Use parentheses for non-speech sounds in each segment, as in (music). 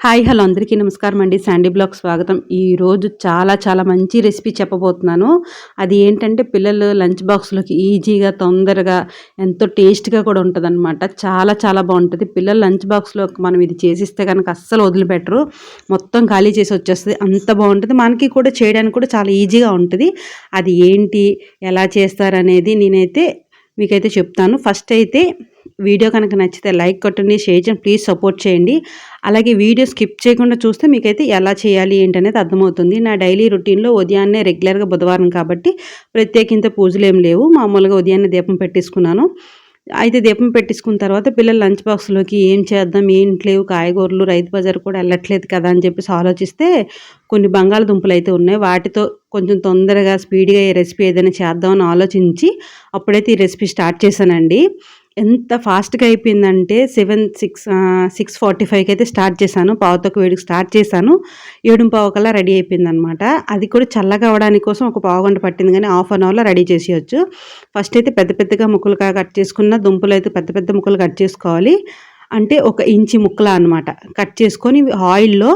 Hi hello అందరికీ నమస్కారం అండి. శాండీ బ్లాగ్ స్వాగతం. ఈరోజు చాలా చాలా మంచి రెసిపీ చెప్పబోతున్నాను. అది ఏంటంటే పిల్లలు లంచ్ బాక్స్లోకి ఈజీగా తొందరగా ఎంతో టేస్ట్గా కూడా ఉంటుందన్నమాట. చాలా చాలా బాగుంటుంది. పిల్లలు లంచ్ బాక్స్లో మనం ఇది చేసిస్తే కనుక అస్సలు వదిలిపెట్టరు. మొత్తం ఖాళీ చేసి వచ్చేస్తుంది. అంత బాగుంటుంది. మనకి కూడా చేయడానికి కూడా చాలా ఈజీగా ఉంటుంది. అది ఏంటి? ఎలా చేస్తారనేది నేనైతే మీకైతే చెప్తాను. ఫస్ట్ అయితే వీడియో కనుక నచ్చితే లైక్ కొట్టండి షేర్ చేయండి ప్లీజ్ సపోర్ట్ చేయండి. అలాగే వీడియో స్కిప్ చేయకుండా చూస్తే మీకైతే ఎలా చేయాలి ఏంటనేది అర్థమవుతుంది. నా డైలీ రొటీన్లో ఉదయాన్నే రెగ్యులర్గా బుధవారం కాబట్టి ప్రత్యేకింత పూజలు ఏం లేవు. మామూలుగా ఉదయాన్నే దీపం పెట్టేసుకున్నాను. అయితే దీపం పెట్టించుకున్న తర్వాత పిల్లలు లంచ్ బాక్స్లోకి ఏం చేద్దాం ఏంటి లేవు కాయగూరలు రైతు బజార్ కూడా వెళ్ళట్లేదు కదా అని చెప్పేసి ఆలోచిస్తే కొన్ని బంగాళదుంపలు అయితే ఉన్నాయి. వాటితో కొంచెం తొందరగా స్పీడ్గా ఈ రెసిపీ ఏదైనా చేద్దామని ఆలోచించి అప్పుడైతే ఈ రెసిపీ స్టార్ట్ చేశానండి. ఎంత ఫాస్ట్గా అయిపోయిందంటే సెవెన్ సిక్స్ సిక్స్ ఫార్టీ ఫైవ్కి అయితే స్టార్ట్ చేశాను. పావుతొక్క వేడికి స్టార్ట్ చేశాను. ఏడు పావు కల్లా రెడీ అయిపోయింది అనమాట అది కూడా చల్లగా అవడానికి కోసం ఒక పావు గంట పట్టింది కానీ హాఫ్ అన్ అవర్లో రెడీ చేసేయచ్చు. ఫస్ట్ అయితే పెద్ద పెద్దగా ముక్కలుగా కట్ చేసుకున్న దుంపలు అయితే పెద్ద పెద్ద ముక్కలు కట్ చేసుకోవాలి. అంటే ఒక ఇంచి ముక్కల అనమాట కట్ చేసుకొని ఆయిల్లో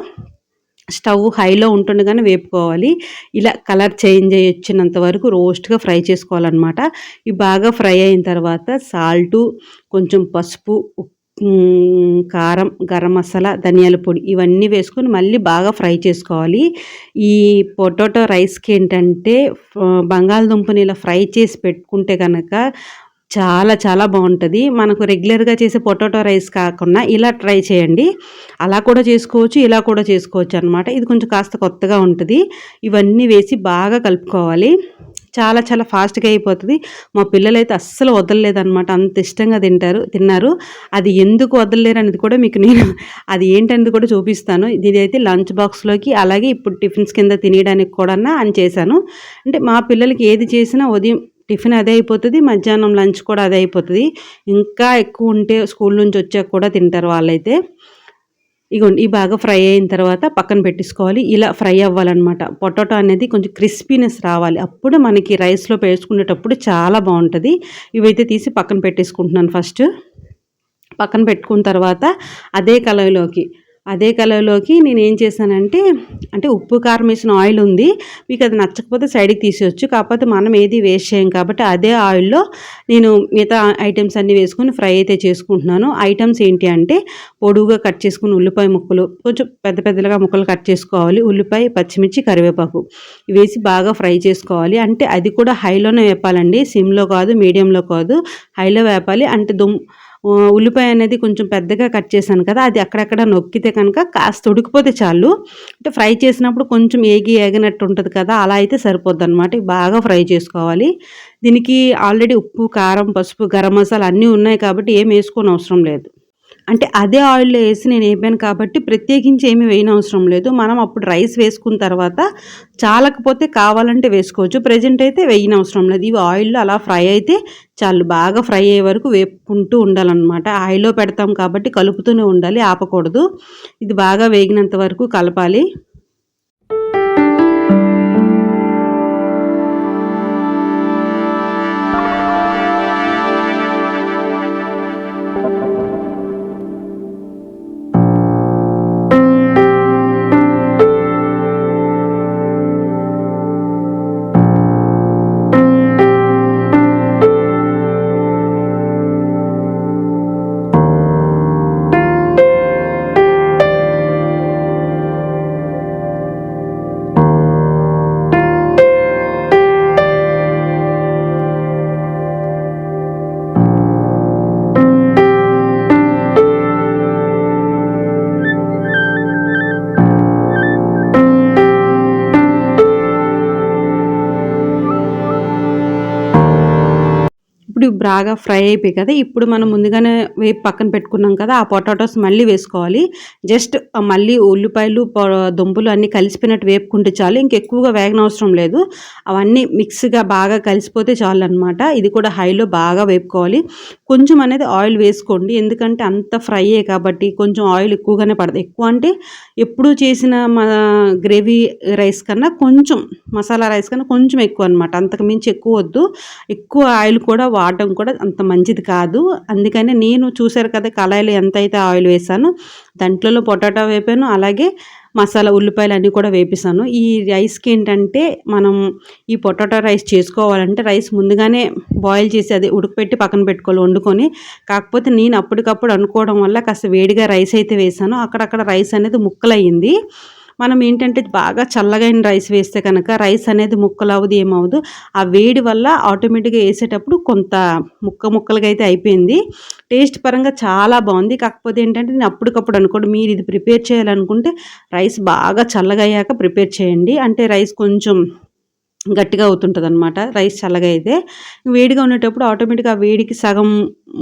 స్టవ్ హైలో ఉంటుండగానే వేపుకోవాలి. ఇలా కలర్ చేంజ్ అయ్యి వచ్చినంత వరకు రోస్ట్గా ఫ్రై చేసుకోవాలన్నమాట. ఇవి బాగా ఫ్రై అయిన తర్వాత సాల్టు కొంచెం పసుపు కారం గరం మసాలా ధనియాల పొడి ఇవన్నీ వేసుకొని మళ్ళీ బాగా ఫ్రై చేసుకోవాలి. ఈ పొటాటో రైస్కి ఏంటంటే బంగాళదుంపని ఇలా ఫ్రై చేసి పెట్టుకుంటే కనుక చాలా చాలా బాగుంటుంది. మనకు రెగ్యులర్గా చేసే పొటాటో రైస్ కాకుండా ఇలా ట్రై చేయండి. అలా కూడా చేసుకోవచ్చు ఇలా కూడా చేసుకోవచ్చు అనమాట ఇది కొంచెం కాస్త కొత్తగా ఉంటుంది. ఇవన్నీ వేసి బాగా కలుపుకోవాలి. చాలా చాలా ఫాస్ట్గా అయిపోతుంది. మా పిల్లలైతే అస్సలు వదలలేదనమాట అంత ఇష్టంగా తింటారు తిన్నారు. అది ఎందుకు వదలలేరు అనేది కూడా మీకు నేను (laughs) అది ఏంటనేది కూడా చూపిస్తాను. ఇదైతే లంచ్ బాక్స్లోకి అలాగే ఇప్పుడు టిఫిన్స్ కింద తినేయడానికి కూడా అని చేశాను. అంటే మా పిల్లలకి ఏది చేసినా ఉదయం టిఫిన్ అదే అయిపోతుంది మధ్యాహ్నం లంచ్ కూడా అదే అయిపోతుంది. ఇంకా ఎక్కువ ఉంటే స్కూల్ నుంచి వచ్చాక కూడా తింటారు వాళ్ళైతే. ఇగోండి ఈ బాగా ఫ్రై అయిన తర్వాత పక్కన పెట్టేసుకోవాలి. ఇలా ఫ్రై అవ్వాలన్నమాట. పొటాటో అనేది కొంచెం క్రిస్పీనెస్ రావాలి. అప్పుడు మనకి రైస్లో వేసుకునేటప్పుడు చాలా బాగుంటుంది. ఇవైతే తీసి పక్కన పెట్టేసుకుంటున్నాను ఫస్ట్. పక్కన పెట్టుకున్న తర్వాత అదే కలర్లోకి అదే కలర్లోకి నేను ఏం చేశానంటే అంటే ఉప్పు కారం వేసిన ఆయిల్ ఉంది. మీకు అది నచ్చకపోతే సైడ్కి తీసేయచ్చు. కాకపోతే మనం ఏది వేస్ట్ చేయం కాబట్టి అదే ఆయిల్లో నేను మిగతా ఐటమ్స్ అన్నీ వేసుకొని ఫ్రై అయితే చేసుకుంటున్నాను. ఐటమ్స్ ఏంటి అంటే పొడుగుగా కట్ చేసుకుని ఉల్లిపాయ ముక్కలు కొంచెం పెద్ద పెద్దగా ముక్కలు కట్ చేసుకోవాలి. ఉల్లిపాయ పచ్చిమిర్చి కరివేపాకు వేసి బాగా ఫ్రై చేసుకోవాలి. అంటే అది కూడా హైలోనే వేపాలండి. సిమ్లో కాదు మీడియంలో కాదు హైలో వేపాలి. అంటే దుమ్ ఉల్లిపాయ అనేది కొంచెం పెద్దగా కట్ చేశాను కదా అది అక్కడక్కడ నొక్కితే కనుక కాస్త ఉడికిపోతే చాలు. అంటే ఫ్రై చేసినప్పుడు కొంచెం ఏగి ఏగినట్టు ఉంటుంది కదా అలా అయితే సరిపోద్ది అనమాట బాగా ఫ్రై చేసుకోవాలి. దీనికి ఆల్రెడీ ఉప్పు కారం పసుపు గరం మసాలా అన్నీ ఉన్నాయి కాబట్టి ఏం వేసుకోని అవసరం లేదు. అంటే అదే ఆయిల్లో వేసి నేను వేపాను కాబట్టి ప్రత్యేకించి ఏమి వేయనవసరం లేదు. మనం అప్పుడు రైస్ వేసుకున్న తర్వాత చాలకపోతే కావాలంటే వేసుకోవచ్చు. ప్రజెంట్ అయితే వేయనవసరం లేదు. ఇవి ఆయిల్లో అలా ఫ్రై అయితే చాలు. బాగా ఫ్రై అయ్యే వరకు వేపుకుంటూ ఉండాలన్నమాట. ఆయిల్లో పెడతాం కాబట్టి కలుపుతూనే ఉండాలి. ఆపకూడదు. ఇది బాగా వేగినంత వరకు కలపాలి. బాగా ఫ్రై అయిపోయి కదా. ఇప్పుడు మనం ముందుగానే వేపు పక్కన పెట్టుకున్నాం కదా ఆ పొటాటోస్ మళ్ళీ వేసుకోవాలి. జస్ట్ మళ్ళీ ఉల్లిపాయలు దుంపలు అన్నీ కలిసిపోయినట్టు వేపుకుంటే చాలు. ఇంకెక్కువగా వేగనవసరం లేదు. అవన్నీ మిక్స్గా బాగా కలిసిపోతే చాలు అనమాట ఇది కూడా హైలో బాగా వేపుకోవాలి. కొంచెం అనేది ఆయిల్ వేసుకోండి. ఎందుకంటే అంత ఫ్రై కాబట్టి కొంచెం ఆయిల్ ఎక్కువగానే పడుతుంది ఎక్కువ అంటే ఎప్పుడు చేసిన మా గ్రేవీ రైస్ కన్నా కొంచెం మసాలా రైస్ కన్నా కొంచెం ఎక్కువ అనమాట అంతకు మించి ఎక్కువ వద్దు. ఎక్కువ ఆయిల్ కూడా వాడ వాడడం కూడా అంత మంచిది కాదు. అందుకని నేను చూశారు కదా కళాయిలో ఎంత అయితే ఆయిల్ వేసానో దాంట్లో పొటాటో వేపాను అలాగే మసాలా ఉల్లిపాయలు అన్నీ కూడా వేపిస్తాను. ఈ రైస్కి ఏంటంటే మనం ఈ పొటాటో రైస్ చేసుకోవాలంటే రైస్ ముందుగానే బాయిల్ చేసి అది ఉడకపెట్టి పక్కన పెట్టుకోవాలి వండుకొని. కాకపోతే నేను అప్పటికప్పుడు అనుకోవడం వల్ల కాస్త వేడిగా రైస్ అయితే వేసాను. అక్కడక్కడ రైస్ అనేది ముక్కలయ్యింది. మనం ఏంటంటే బాగా చల్లగైన రైస్ వేస్తే కనుక రైస్ అనేది ముక్కలు అవ్వదు ఏమవుదు ఆ వేడి వల్ల ఆటోమేటిక్గా వేసేటప్పుడు కొంత ముక్క ముక్కలుగా అయితే అయిపోయింది. టేస్ట్ పరంగా చాలా బాగుంది. కాకపోతే ఏంటంటే నేను అప్పటికప్పుడు అనుకోండి మీరు ఇది ప్రిపేర్ చేయాలనుకుంటే రైస్ బాగా చల్లగా అయ్యాక ప్రిపేర్ చేయండి. అంటే రైస్ కొంచెం గట్టిగా అవుతుంటుంది అనమాట రైస్ చల్లగా అయితే వేడిగా ఉండేటప్పుడు ఆటోమేటిక్గా వేడికి సగం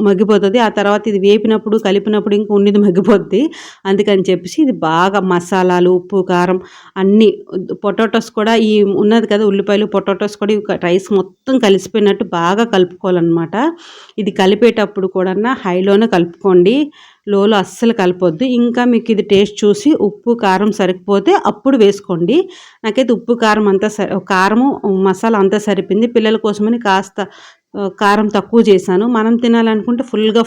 మగ్గిపోతుంది. ఆ తర్వాత ఇది వేపినప్పుడు కలిపినప్పుడు ఇంకా ఉన్నది మగ్గిపోద్ది. అందుకని చెప్పేసి ఇది బాగా మసాలాలు ఉప్పు కారం అన్నీ పొటాటోస్ కూడా ఈ ఉన్నది కదా ఉల్లిపాయలు పొటాటోస్ కూడా రైస్ మొత్తం కలిసిపోయినట్టు బాగా కలుపుకోవాలన్నమాట. ఇది కలిపేటప్పుడు కూడా హైలోనే కలుపుకోండి. లోలో అస్సలు కలపొద్దు. ఇంకా మీకు ఇది టేస్ట్ చూసి ఉప్పు కారం సరిపోతే అప్పుడు వేసుకోండి. నాకైతే ఉప్పు కారం అంతా సరి కారము మసాలా అంతా సరిపోయింది. పిల్లల కోసమని కాస్త కారం తక్కువ చేశాను. మనం తినాలనుకుంటే ఫుల్గా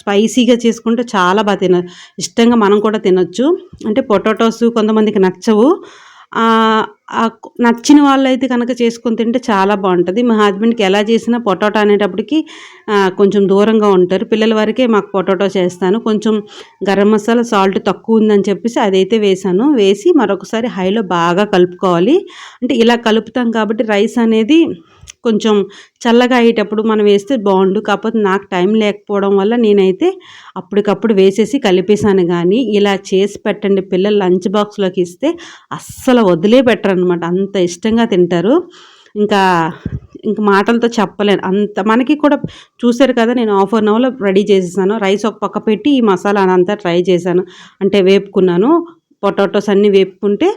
స్పైసీగా చేసుకుంటే చాలా బాగా తిన ఇష్టంగా మనం కూడా తినొచ్చు. అంటే పొటాటోస్ కొంతమందికి నచ్చవు. నచ్చిన వాళ్ళైతే కనుక చేసుకొని తింటే చాలా బాగుంటుంది. మా హస్బెండ్కి ఎలా చేసినా పొటాటో అనేటప్పటికి కొంచెం దూరంగా ఉంటారు. పిల్లల వరకే మాకు పొటాటో చేస్తాను. కొంచెం గరం మసాలా సాల్ట్ తక్కువ ఉందని చెప్పేసి అదైతే వేసాను. వేసి మరొకసారి హైలో బాగా కలుపుకోవాలి. అంటే ఇలా కలుపుతాం కాబట్టి రైస్ అనేది కొంచెం చల్లగా అయ్యేటప్పుడు మనం వేస్తే బాగుండు. కాకపోతే నాకు టైం లేకపోవడం వల్ల నేనైతే అప్పటికప్పుడు వేసేసి కలిపేశాను. కానీ ఇలా చేసి పెట్టండి. పిల్లలు లంచ్ బాక్స్లోకి ఇస్తే అస్సలు వదిలే పెట్టరు అనమాట అంత ఇష్టంగా తింటారు. ఇంకా ఇంక మాటలతో చెప్పలేను. అంత మనకి కూడా చూసారు కదా నేను హాఫ్ అన్ అవర్లో రెడీ చేసేసాను. రైస్ ఒక పక్క పెట్టి ఈ మసాలా అంతా ట్రై చేశాను. అంటే వేపుకున్నాను. పొటాటోస్ అన్నీ వేపుకుంటే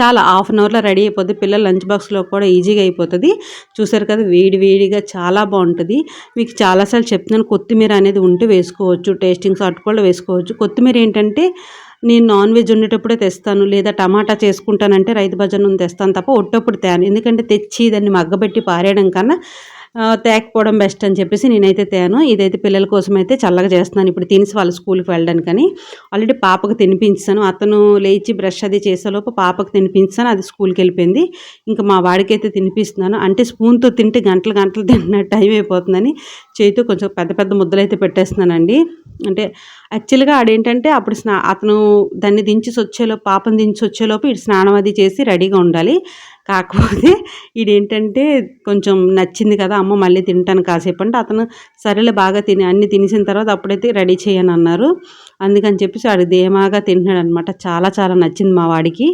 చాలా హాఫ్ అన్ అవర్లో రెడీ అయిపోద్ది పిల్లల లంచ్ బాక్స్లో కూడా ఈజీగా అయిపోతుంది. చూసారు కదా వేడి వేడిగా చాలా బాగుంటుంది. మీకు చాలాసార్లు చెప్తున్నాను కొత్తిమీర అనేది ఉంటే వేసుకోవచ్చు టేస్టింగ్ సాల్ట్ కూడా వేసుకోవచ్చు. కొత్తిమీర ఏంటంటే నేను నాన్ వెజ్ ఉండేటప్పుడే తెస్తాను లేదా టమాటా చేసుకుంటానంటే రైతు బజార్ నుండి తెస్తాను తప్ప ఒట్టప్పుడు తేను. ఎందుకంటే తెచ్చి దాన్ని మగ్గబెట్టి పారేయడం కన్నా తేకపోవడం బెస్ట్ అని చెప్పేసి నేనైతే తేను. ఇదైతే పిల్లల కోసం అయితే చల్లగా చేస్తున్నాను. ఇప్పుడు తినేసి వాళ్ళ స్కూల్కి వెళ్ళడానికని. ఆల్రెడీ పాపకు తినిపించాను. అతను లేచి బ్రష్ అది చేసేలోపు పాపకు తినిపించాను. అది స్కూల్కి వెళ్ళిపోయింది. ఇంకా మా వాడికైతే తినిపిస్తున్నాను. అంటే స్పూన్తో తింటే గంటలు గంటలు తింటున్న టైం అయిపోతుందని చేతితో కొంచెం పెద్ద పెద్ద ముద్దలు అయితే పెట్టేస్తున్నానండి. అంటే యాక్చువల్గా ఆడేంటంటే అప్పుడు స్నా అతను దాన్ని దించి వచ్చేలోపు పాపను దించి వచ్చేలోపు ఇటు స్నానం అది చేసి రెడీగా ఉండాలి. కాకపోతే ఇదేంటంటే కొంచెం నచ్చింది కదా అమ్మ మళ్ళీ తింటాను కాసేపు అంటే అతను సరేలే బాగా తిని అన్ని తినేసిన తర్వాత అప్పుడైతే రెడీ చేయని అన్నారు అందుకని చెప్పేసి వాడు ధీమాగా తింటున్నాడు అనమాట చాలా చాలా నచ్చింది మా వాడికి.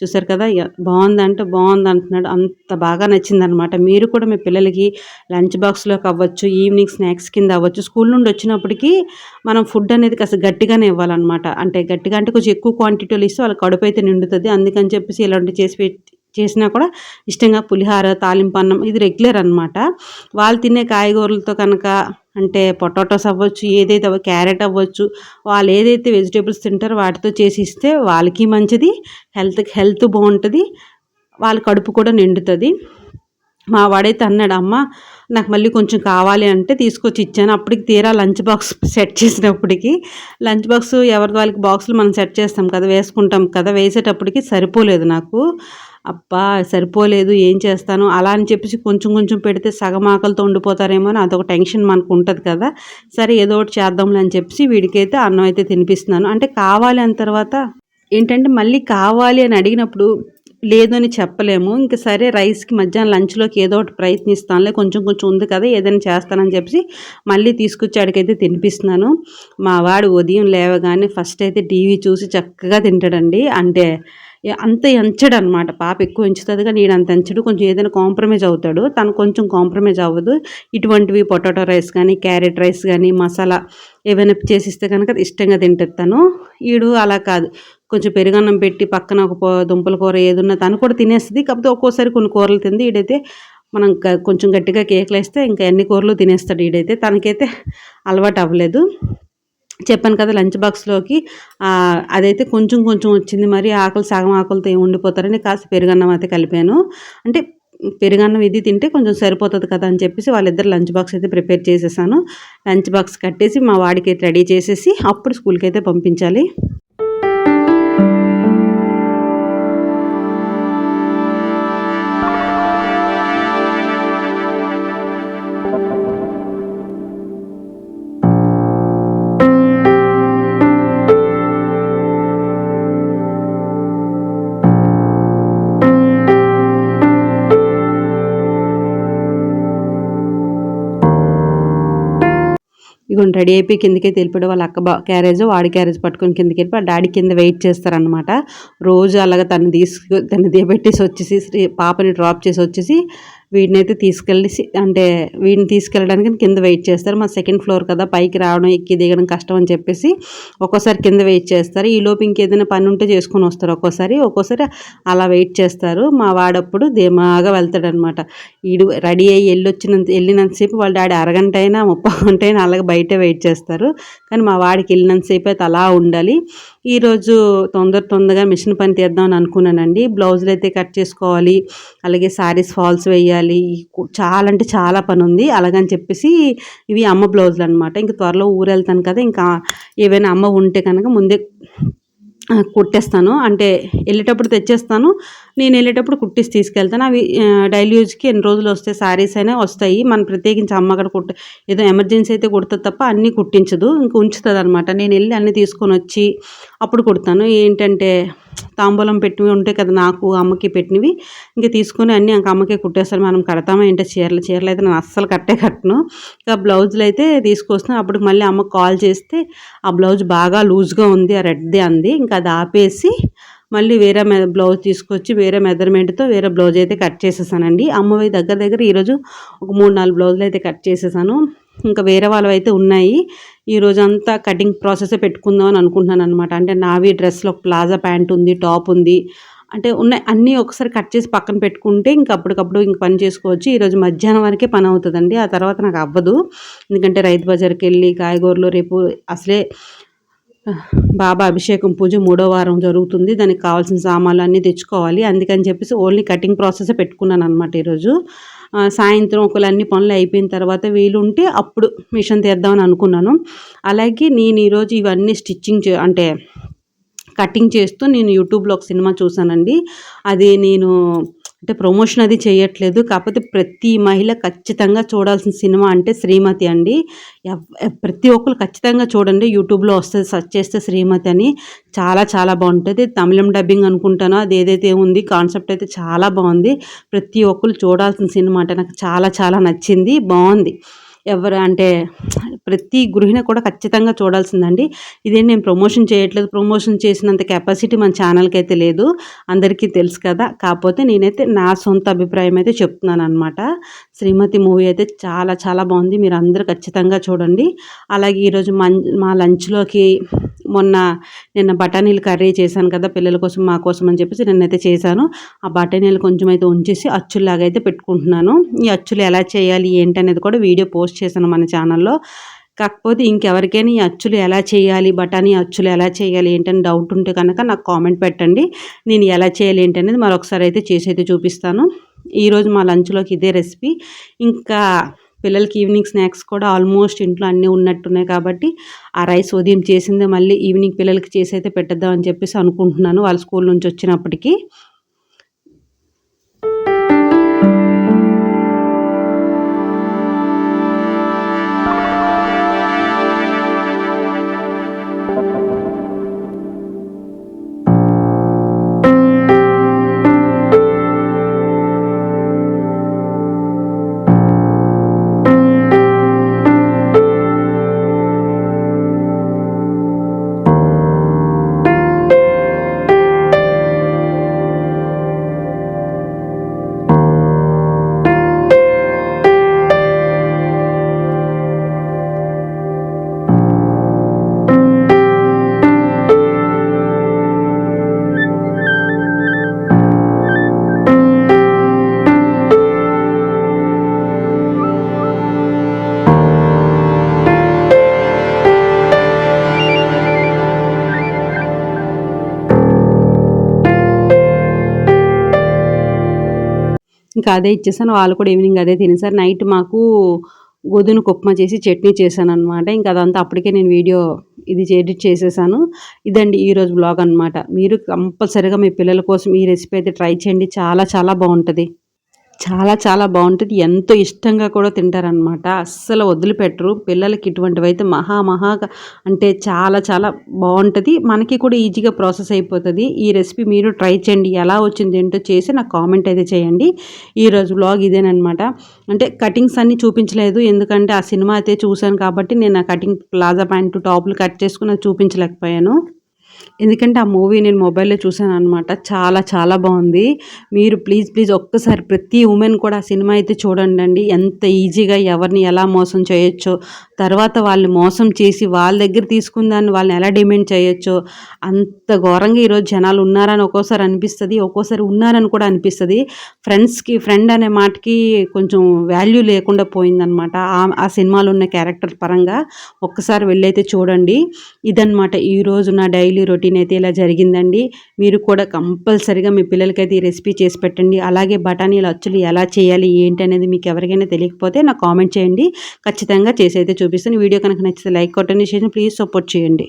చూసారు కదా బాగుంది అంటే బాగుంది అంటున్నాడు అంత బాగా నచ్చిందనమాట. మీరు కూడా మీ పిల్లలకి లంచ్ బాక్స్లోకి అవ్వచ్చు ఈవినింగ్ స్నాక్స్ కింద అవ్వచ్చు. స్కూల్ నుండి వచ్చినప్పటికీ మనం ఫుడ్ అనేది కాస్త గట్టిగానే ఇవ్వాలన్నమాట. అంటే గట్టిగా అంటే కొంచెం ఎక్కువ క్వాంటిటీలో ఇస్తే వాళ్ళ కడుపు అయితే నిండుతుంది. అందుకని చెప్పేసి ఇలాంటివి చేసి చేసినా కూడా ఇష్టంగా పులిహార తాలింపు అన్నం ఇది రెగ్యులర్ అనమాట వాళ్ళు తినే కాయగూరలతో కనుక అంటే పొటాటోస్ అవ్వచ్చు ఏదైతే క్యారెట్ అవ్వచ్చు వాళ్ళు ఏదైతే వెజిటేబుల్స్ తింటారో వాటితో చేసి ఇస్తే వాళ్ళకి మంచిది హెల్త్కి హెల్త్ బాగుంటుంది వాళ్ళ కడుపు కూడా నిండుతుంది. మా వాడైతే అన్నాడు అమ్మ నాకు మళ్ళీ కొంచెం కావాలి అంటే తీసుకొచ్చి ఇచ్చాను. అప్పటికి తీరా లంచ్ బాక్స్ (laughs) సెట్ చేసినప్పటికి లంచ్ బాక్స్ ఎవరి వాళ్ళకి బాక్సులు మనం సెట్ చేస్తాం కదా వేసుకుంటాం కదా వేసేటప్పటికి సరిపోలేదు నాకు. అబ్బా సరిపోలేదు ఏం చేస్తాను? అలా అని చెప్పేసి కొంచెం కొంచెం పెడితే సగం ఆకలితో ఉండిపోతారేమో అని అదొక టెన్షన్ మనకు ఉంటుంది కదా. సరే ఏదో ఒకటి చేద్దాంలే అని చెప్పేసి వీడికైతే అన్నం అయితే తినిపిస్తున్నాను. అంటే కావాలి అని తర్వాత ఏంటంటే మళ్ళీ కావాలి అని అడిగినప్పుడు లేదు అని చెప్పలేము. ఇంకా సరే రైస్కి మధ్యాహ్నం లంచ్లోకి ఏదో ఒకటి ప్రయత్నిస్తానులే కొంచెం కొంచెం ఉంది కదా ఏదైనా చేస్తానని చెప్పి మళ్ళీ తీసుకొచ్చి అడిగైతే తినిపిస్తున్నాను. మా వాడు ఉదయం లేవగానే ఫస్ట్ అయితే టీవీ చూసి చక్కగా తింటాడండి. అంటే అంత ఎంచడు అనమాట పాప ఎక్కువ ఎంచుతుంది కానీ ఈడు అంత ఎంచడు. కొంచెం ఏదైనా కాంప్రమైజ్ అవుతాడు. తను కొంచెం కాంప్రమైజ్ అవ్వదు. ఇటువంటివి పొటాటో రైస్ కానీ క్యారెట్ రైస్ కానీ మసాలా ఏమైనా చేసిస్తే కనుక ఇష్టంగా తింటుంది తను. ఈడు అలా కాదు. కొంచెం పెరుగన్నం పెట్టి పక్కన ఒక దుంపల కూర ఏదున్నా తను కూడా తినేస్తుంది. కాకపోతే ఒక్కోసారి కొన్ని కూరలు తింది. ఈడైతే మనం కొంచెం గట్టిగా కేకులు వేస్తే ఇంకా ఎన్ని కూరలు తినేస్తాడు ఈడైతే. తనకైతే అలవాటు అవ్వలేదు. చెప్పాను కదా లంచ్ బాక్స్లోకి అదైతే కొంచెం కొంచెం వచ్చింది మరి ఆకలి సగం ఆకలితో ఏమి ఉండిపోతారని కాస్త పెరుగన్నం అయితే కలిపాను. అంటే పెరుగన్నం ఇది తింటే కొంచెం సరిపోతుంది కదా అని చెప్పేసి వాళ్ళిద్దరు లంచ్ బాక్స్ అయితే ప్రిపేర్ చేసేసాను. లంచ్ బాక్స్ కట్టేసి మా వాడికి అయితే రెడీ చేసేసి అప్పుడు స్కూల్కి అయితే పంపించాలి. రెడీ అయిపోయి కిందకి వెళ్ళిపోయాడు వాళ్ళ అక్క బా క్యారేజ్ వాడి క్యారేజ్ పట్టుకొని కిందకి వెళ్ళిపోయి డాడీ కింద వెయిట్ చేస్తారనమాట రోజు అలాగా తను తీసుకు తను దిగబెట్టేసి వచ్చేసి పాపని డ్రాప్ చేసి వచ్చేసి వీడిని అయితే తీసుకెళ్ళి అంటే వీడిని తీసుకెళ్ళడానికి కింద వెయిట్ చేస్తారు. మా సెకండ్ ఫ్లోర్ కదా పైకి రావడం ఎక్కి దిగడం కష్టం అని చెప్పేసి ఒక్కోసారి కింద వెయిట్ చేస్తారు. ఈ లోపు ఇంకేదైనా పని ఉంటే చేసుకొని వస్తారు ఒక్కోసారి. ఒక్కోసారి అలా వెయిట్ చేస్తారు. మా వాడప్పుడు ధీమాగా వెళ్తాడనమాట. ఈడు రెడీ అయ్యి వెళ్ళొచ్చినంత వెళ్ళినంతసేపు వాళ్ళ డాడీ అరగంట అయినా ముప్పై గంట అయినా అలాగే బయట వెయిట్ చేస్తారు. కానీ మా వాడికి వెళ్ళినంతసేపు అయితే అలా ఉండాలి. ఈరోజు తొందర తొందరగా మిషన్ పని తీద్దామని అనుకున్నానండి. బ్లౌజులు అయితే కట్ చేసుకోవాలి. అలాగే శారీస్ ఫాల్స్ వేయాలి. చాలా అంటే చాలా పని ఉంది. అలాగని చెప్పేసి ఇవి అమ్మ బ్లౌజులు అనమాట ఇంక త్వరలో ఊరు వెళ్తాను కదా ఇంకా ఏవైనా అమ్మ ఉంటే కనుక ముందే కుట్టేస్తాను. అంటే వెళ్ళేటప్పుడు తెచ్చేస్తాను. నేను వెళ్ళేటప్పుడు కుట్టేసి తీసుకెళ్తాను. అవి డైలీ యూజ్కి ఎన్ని రోజులు వస్తే శారీస్ అయినా వస్తాయి. మన ప్రత్యేకించి అమ్మ అక్కడ కుట్ట ఏదో ఎమర్జెన్సీ అయితే కుడుతుంది తప్ప అన్నీ కుట్టించదు. ఇంకా ఉంచుతుంది అనమాట నేను వెళ్ళి అన్నీ తీసుకొని వచ్చి అప్పుడు కుడతాను. ఏంటంటే తాంబూలం పెట్టినవి ఉంటాయి కదా నాకు అమ్మకి పెట్టినవి. ఇంకా తీసుకొని అన్నీ ఇంకా అమ్మకే కుట్టేస్తారు మనం కడతామా ఏంటో చీరలు చీరలు అయితే నేను అస్సలు కట్టే కట్టను. ఇంకా బ్లౌజులు అయితే తీసుకొస్తున్నాను. అప్పుడు మళ్ళీ అమ్మకు కాల్ చేస్తే ఆ బ్లౌజ్ బాగా లూజ్గా ఉంది ఆ రెడ్దే అంది. ఇంకా అది ఆపేసి మళ్ళీ వేరే మె బ్లౌజ్ తీసుకొచ్చి వేరే మెజర్మెంట్తో వేరే బ్లౌజ్ అయితే కట్ చేసేసానండి. అమ్మవి దగ్గర దగ్గర ఈరోజు ఒక మూడు నాలుగు బ్లౌజులు అయితే కట్ చేసేసాను. ఇంకా వేరే వాళ్ళవి అయితే ఉన్నాయి. ఈ అంతా కటింగ్ ప్రాసెస్ పెట్టుకుందాం అని అనుకుంటున్నాను అనమాట అంటే నావి డ్రెస్లో ప్లాజా ప్యాంట్ ఉంది టాప్ ఉంది. అంటే ఉన్నాయి అన్నీ ఒకసారి కట్ చేసి పక్కన పెట్టుకుంటే ఇంక అప్పటికప్పుడు ఇంక పని చేసుకోవచ్చు. ఈరోజు మధ్యాహ్నం వరకే పని అవుతుందండి. ఆ తర్వాత నాకు అవ్వదు. ఎందుకంటే రైతు బజార్కి వెళ్ళి కాయగూరలు రేపు అసలే బాబా అభిషేకం పూజ మూడో వారం జరుగుతుంది. దానికి కావాల్సిన సామాన్లు అన్నీ తెచ్చుకోవాలి. అందుకని చెప్పేసి ఓన్లీ కటింగ్ ప్రాసెస్ పెట్టుకున్నాను అనమాట ఈరోజు. సాయంత్రం ఒకళ్ళు అన్ని పనులు అయిపోయిన తర్వాత వీలు ఉంటే అప్పుడు మిషన్ తీద్దామని అనుకున్నాను. అలాగే నేను ఈరోజు ఇవన్నీ స్టిచ్చింగ్ చే అంటే కటింగ్ చేస్తూ నేను యూట్యూబ్లో ఒక సినిమా చూసానండి అది నేను అంటే ప్రమోషన్ అది చేయట్లేదు. కాకపోతే ప్రతి మహిళ ఖచ్చితంగా చూడాల్సిన సినిమా అంటే శ్రీమతి అండి. ఎవ్- ప్రతి ఒక్కరు ఖచ్చితంగా చూడండి. యూట్యూబ్లో వస్తుంది సెర్చ్ చేస్తే శ్రీమతి అని. చాలా చాలా బాగుంటుంది. తమిళం డబ్బింగ్ అనుకుంటాను. అది ఏదైతే ఉంది కాన్సెప్ట్ అయితే చాలా బాగుంది. ప్రతి ఒక్కరు చూడాల్సిన సినిమా అంటే నాకు చాలా చాలా నచ్చింది. బాగుంది. ఎవరు అంటే ప్రతి గృహిణి కూడా ఖచ్చితంగా చూడాల్సిందండి. ఇదే నేను ప్రమోషన్ చేయట్లేదు. ప్రమోషన్ చేసినంత కెపాసిటీ మన ఛానల్కి అయితే లేదు. అందరికీ తెలుసు కదా. కాకపోతే నేనైతే నా సొంత అభిప్రాయం అయితే చెప్తున్నాను అనమాట శ్రీమతి మూవీ అయితే చాలా చాలా బాగుంది. మీరు అందరూ ఖచ్చితంగా చూడండి. అలాగే ఈరోజు మన్ మా లంచ్లోకి మొన్న నిన్న బఠానీలు కర్రీ చేశాను కదా పిల్లల కోసం మా కోసం అని చెప్పేసి నిన్నైతే చేశాను. ఆ బఠానీలు కొంచెం అయితే ఉంచేసి అచ్చుల్లాగా అయితే పెట్టుకుంటున్నాను. ఈ అచ్చులు ఎలా చేయాలి ఏంటి అనేది కూడా వీడియో పోస్ట్ చేశాను మన ఛానల్లో. కాకపోతే ఇంకెవరికైనా ఈ అచ్చులు ఎలా చేయాలి బఠానీ అచ్చులు ఎలా చేయాలి ఏంటని డౌట్ ఉంటే కనుక నాకు కామెంట్ పెట్టండి. నేను ఎలా చేయాలి ఏంటనేది మరొకసారి అయితే చేసి అయితే చూపిస్తాను. ఈరోజు మా లంచ్లోకి ఇదే రెసిపీ. ఇంకా పిల్లలకి ఈవినింగ్ స్నాక్స్ కూడా ఆల్మోస్ట్ ఇంట్లో అన్నీ ఉన్నట్టున్నాయి కాబట్టి ఆ రైస్ ఉదయం చేసిందే మళ్ళీ ఈవినింగ్ పిల్లలకి చేసి అయితే పెట్టద్దామని అని చెప్పేసి అనుకుంటున్నాను. వాళ్ళ స్కూల్ నుంచి వచ్చినప్పటికీ ఇంకా అదే ఇచ్చేసాను. వాళ్ళు కూడా ఈవినింగ్ అదే తినేసారు. నైట్ మాకు గోధుమ ఉప్మా చేసి చట్నీ చేశాను అనమాట ఇంకా అదంతా అప్పటికే నేను వీడియో ఇది ఎడిట్ చేసేసాను. ఇదండి ఈరోజు బ్లాగ్ అనమాట మీరు కంపల్సరీగా మీ పిల్లల కోసం ఈ రెసిపీ అయితే ట్రై చేయండి. చాలా చాలా బాగుంటుంది. చాలా చాలా బాగుంటుంది. ఎంతో ఇష్టంగా కూడా తింటారనమాట అస్సలు వదిలిపెట్టరు. పిల్లలకి ఇటువంటివి అయితే మహా మహాగా అంటే చాలా చాలా బాగుంటుంది. మనకి కూడా ఈజీగా ప్రాసెస్ అయిపోతుంది. ఈ రెసిపీ మీరు ట్రై చేయండి. ఎలా వచ్చింది ఏంటో చేసి నాకు కామెంట్ అయితే చేయండి. ఈరోజు బ్లాగ్ ఇదేనమాట అంటే కటింగ్స్ అన్నీ చూపించలేదు. ఎందుకంటే ఆ సినిమా అయితే చూశాను కాబట్టి నేను ఆ కటింగ్ ప్లాజా ప్యాంటు టాపులు కట్ చేసుకుని చూపించలేకపోయాను. ఎందుకంటే ఆ మూవీ నేను మొబైల్లో చూసాను అనమాట చాలా చాలా బాగుంది. మీరు ప్లీజ్ ప్లీజ్ ఒక్కసారి ప్రతి ఉమెన్ కూడా ఆ సినిమా అయితే చూడండి అండి ఎంత ఈజీగా ఎవరిని ఎలా మోసం చేయొచ్చో తర్వాత వాళ్ళు మోసం చేసి వాళ్ళ దగ్గర తీసుకున్న దాన్ని వాళ్ళని ఎలా డిమాండ్ చేయొచ్చో అంత ఘోరంగా ఈరోజు జనాలు ఉన్నారని ఒక్కోసారి అనిపిస్తుంది ఒక్కోసారి ఉన్నారని కూడా అనిపిస్తుంది. ఫ్రెండ్స్కి ఫ్రెండ్ అనే మాటకి కొంచెం వాల్యూ లేకుండా పోయిందనమాట ఆ సినిమాలో ఉన్న క్యారెక్టర్ పరంగా. ఒక్కసారి వెళ్ళైతే చూడండి. ఇదనమాట ఈరోజు నా డైలీ రొటీన్ అయితే ఇలా జరిగిందండి. మీరు కూడా కంపల్సరిగా మీ పిల్లలకైతే ఈ రెసిపీ చేసి పెట్టండి. అలాగే బఠానీలు అచ్చులు ఎలా చేయాలి ఏంటి అనేది మీకు ఎవరికైనా తెలియకపోతే నాకు కామెంట్ చేయండి. ఖచ్చితంగా చేసి అయితే చూపిస్తాను. వీడియో కనుక నచ్చితే లైక్ కొట్టండి చేసి ప్లీజ్ సపోర్ట్ చేయండి.